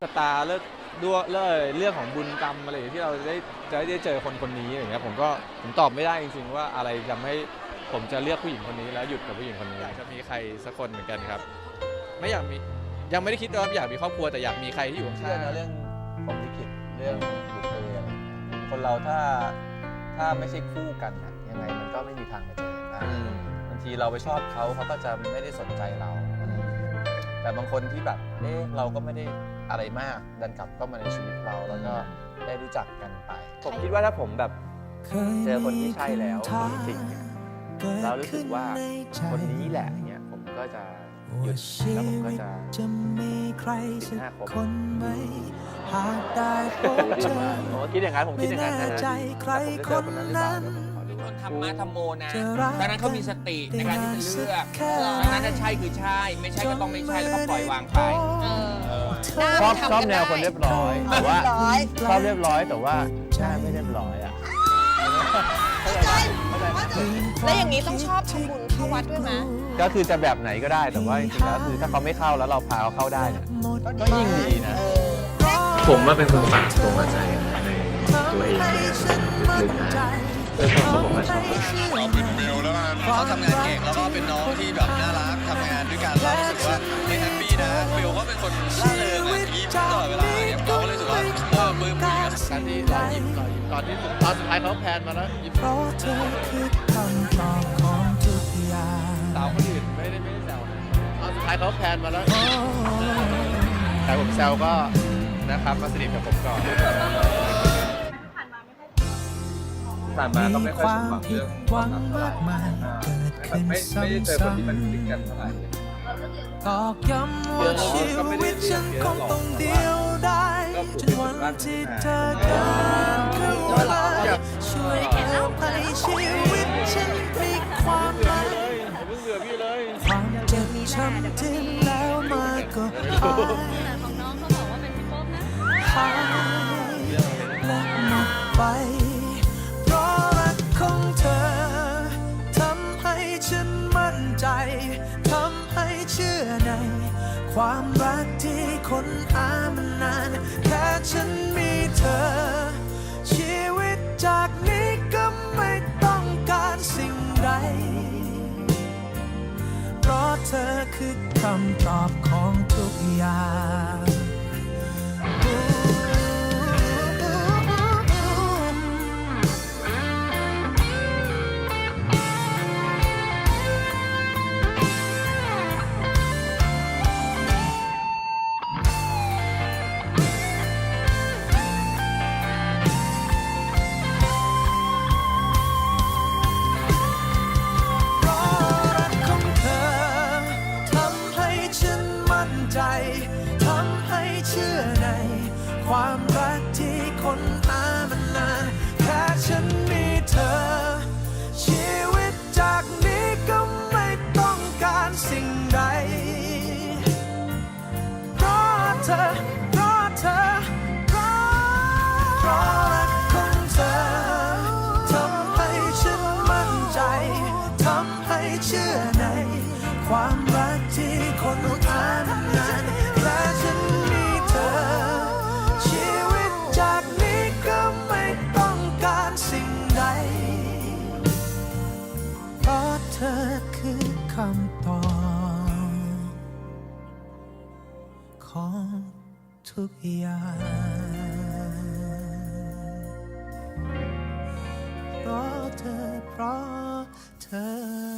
ชะตาเลิกด้วยเรื่องเรื่องของบุญกรรมอะไรอย่างเงี้ยที่เราได้จะได้เจอคนคนนี้อย่างเงี้ยผมก็ผมตอบไม่ได้จริงๆว่าอะไรทำให้ผมจะเลือกผู้หญิงคนนี้แล้วหยุดกับผู้หญิงคนนี้อยากจะมีใครสักคนเหมือนกันครับ ไม่อยากมียังไม่ได้คิดว่าอยากมีครอบครัวแต่อยากมีใครที่อยู่ข้างเชื่อนะเรื่องผมลิขิตเรื่องบุพเพอะไรอย่างเงี้ยคนเราถ้าถ้าไม่ใช่คู่กันอะยังไงมันก็ไม่มีทางมาเจอกันได้อืมบางทีเราไปชอบเขาเขาก็จะไม่ได้สนใจเรา แต่บางคนที่แบบเอ๊ะเราก็ไม่ได้อะไรมาก ดันกลับเข้ามาในชีวิตเราแล้วก็ได้รู้จักกันไป ผมคิดว่าถ้าผมแบบเจอคนที่ใช่แล้วจริงๆเนี่ยแล้วรู้สึกว่าคนนี้แหละเนี่ยผมก็จะหยุดแล้วผมก็จะจะมีใครสิสักคนไหมหากได้พบเจอผมคิดอย่างนั้นผมคิดอย่างนั้นนะไม่แน่ฮะใจใครแต่ผมจะเจอคนนั้นหรือเปล่า คนนั้นเดี๋ยวผมขอดูคนธรรมะธรรมโมนะจะรักดังนั้นเขามีสติในการที่จะเลือกแค่ดังนั้นถ้าใช่คือใช่ ไม่ใช่ก็ต้องไม่ใช่แล้วก็ปล่อยวางไปชอบชอบแนวคนเรียบร้อยแต่ว่าร้อยชอบเรียบร้อยแต่ว่าหน้าไม่เรียบร้อยอะเข้าใจปะเข้าใจปะแล้วอย่างนี้ต้องชอบทำบุญเข้าวัดด้วยไหมก็คือจะแบบไหนก็ได้แต่ว่าจริงๆแล้วคือถ้าเขาไม่เข้าแล้วเราพาเขาเข้าได้เนี่ยก็ยิ่งดีนะ ผมว่าเป็นคนฝากตัวมาใจในตัวเองลึกๆนะ เออผมผมว่าเป็นเบลแล้วกันเขาทำงานเก่งแล้วก็เป็นน้องที่แบบน่ารักทำงานด้วยกันแล้วรู้สึกว่าไม่แฮปปี้นะเบลก็เป็นคนล่าเริงอะยิ้มตลอดเวลาเนี่ยเราก็เลยรู้สึกว่าเออมือมือกันการที่รอยยิ้มรอยยิ้มตอนที่สุดตอนสุดท้ายเขาแพนมาแล้วยิ้มเพราะเธอคือคำตอบของทุกอย่างสาวคนอื่นไม่ได้ไม่ได้แซวนะตอนสุดท้ายเขาแพนมาแล้วแต่ผมแซวก็นะครับมาสนิทกับผมก่อน ผ่านมาก็ไม่ค่อยสมหวังผิเรื่ดองหวังมากมายเกิดแบขึ้บนไม่ซ้ไม่ได้เจอคนที่มันคลิกกันำเท่าไหร่ๆตอกย้ำว่าชีวิตฉันคงต้องเดียวได้จนวันที่เธอเดินเข้ามาช่วยทำให้ชีวิตฉันมีความหมายอย่าเพิ่งเบื่อพี่เลยความเจ็บช้ำที่แล้วมาก็หายของน้องเขาบอกว่าเป็นพี่โป๊ปนะหายและหมดไป ชื่อใน ความรักที่คนหามานานแค่ฉันมีเธอ ชีวิตจากนี้ก็ไม่ต้องการสิ่งใด เพราะเธอคือคำตอบของทุกอย่าง ความรักที่คนหามานนานแค่ฉันมีเธอ ชีวิตจากนี้ก็ไม่ต้องการสิ่งใด เพราะเธอ เพราะเธอ เพราะเพราะรักของเธอทำให้ฉันมั่นใจทำให้เชื่อใน ความรักที่คนหามาน ของทุกอย่างเพราะเธอเพราะเธอ